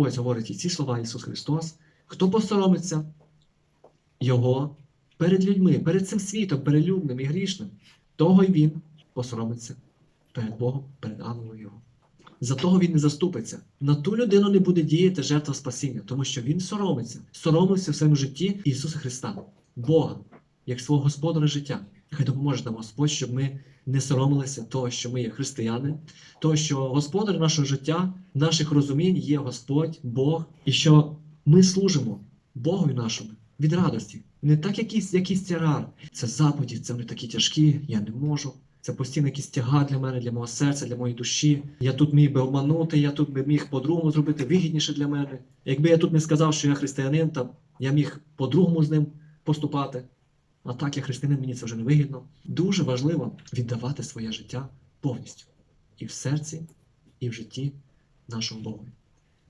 ось говорить і ці слова Ісус Христос. Хто посоромиться Його перед людьми, перед цим світом, перелюбним і грішним, того й він посоромиться перед Богом, перед ангелом Його. За того він не заступиться. На ту людину не буде діяти жертва спасіння, тому що він соромиться, соромився в своєму житті Ісуса Христа, Бога, як свого господаря життя. Хай допоможе нам Господь, щоб ми не соромилися того, що ми є християни, того, що господар нашого життя, наших розумінь є Господь, Бог, і що ми служимо Богові нашому від радості. Не так якийсь, якийсь тягар. Це заповіді, це вони такі тяжкі, я не можу. Це постійно якийсь тягар для мене, для мого серця, для моєї душі. Я тут міг би обманути, я тут би міг по-другому зробити вигідніше для мене. Якби я тут не сказав, що я християнин, то я міг по-другому з ним поступати. А так, як християнин, мені це вже не вигідно. Дуже важливо віддавати своє життя повністю і в серці, і в житті нашому Богу.